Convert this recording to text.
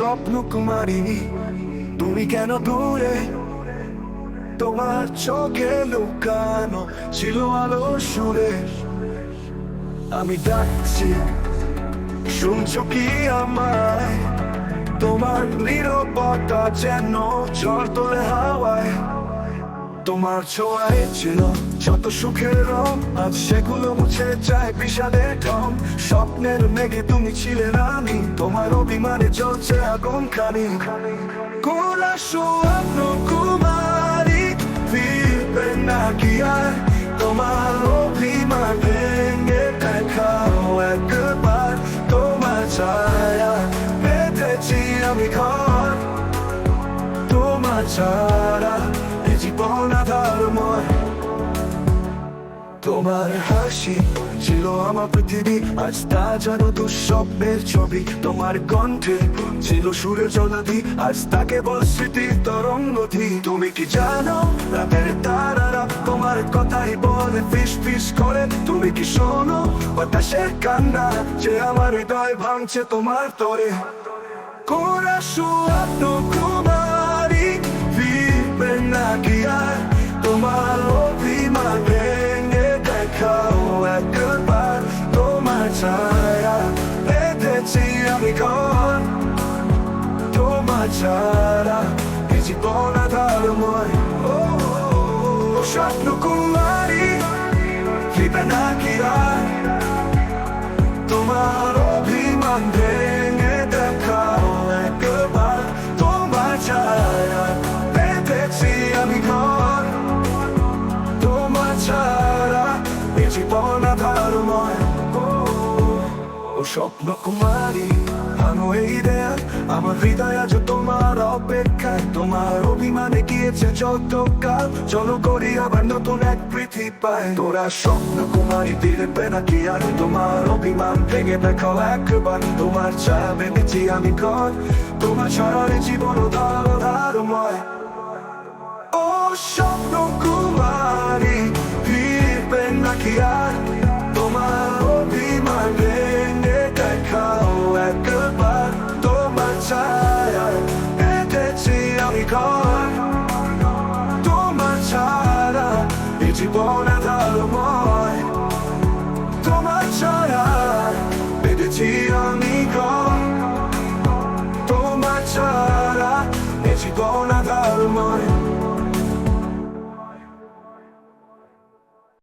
স্বপ্ন কুমারী, তুমি কেন দূরে? তোমার চোখে লুকানো ছিল আলো সুরে। আমি ডাকছি, শুনছো কি আমায়? তোমার নিরবতা যেন ঝড় তোলে হাওয়ায়। তোমার ছোঁয়ায় ছিল। যত সুখের রং, আজ সেগুলো মুছে যায় বিষাদের ঢং। স্বপ্নের মেঘে তুমি ছিলে রানী, তোমার অভিমানে চলছে আগুন খানি। কোলা স্বপ্ন কুমারী, ফিরবে নাকি আর? তোমার অভিমান ভেঙে দেখাও একবার। তোমার ছায়া বেঁধেছি আমি ঘর, তোমার ছাড়া জীবন আধারময় তোমার হাসি ছিল আমার পৃথিবী, আজ তা যেন দুঃস্বপ্নের ছবি। তোমার কণ্ঠে ছিল সুরের জলাধি আজ তাকে বল স্মৃতির তরঙ্গধি তুমি কি জানো, রাতের তারারা তোমার কথাই বলে, ফিস ফিস করে। তুমি কি শোনো বাতাসের কান্না যে আমার হৃদয় ভাঙছে তোমার তরে। কোরা সুয়াত্ম আমি ঘর তোমার ছাড়া এই জীবন আধারময় ও, স্বপ্ন কুমারী ফিরবে নাকি আর তোমার অভিমান ভেঙে দেখাও একবার। তোমার ছায়া পেতেছি আমি ঘর। তোমার ছাড়া এ জীবন ও স্বপ্ন কুমারী ভাঙো এই দেয়া আমার হৃদয় আজ তোমার অপেক্ষায়। তোমার অভিমানে গিয়েছে যত কাল চলো করি আবার নতুন এক পৃথিবীয় তোরা স্বপ্ন কুমারী দিলে নাকি আর তোমার অভিমান ভেঙে দেখাও একবার। তোমার ছায়া ভেবেছি আমি ঘর। তোমার ছড়ারে জীবন ধার ধারময়। ও স্বপ্ন ঘর তোমার ছাড়া এ জীবন ধর্ময় তোমার ছাড়া পেরেছি আমি ঘর। তোমার ছাড়া এ জীবন ধর্ময়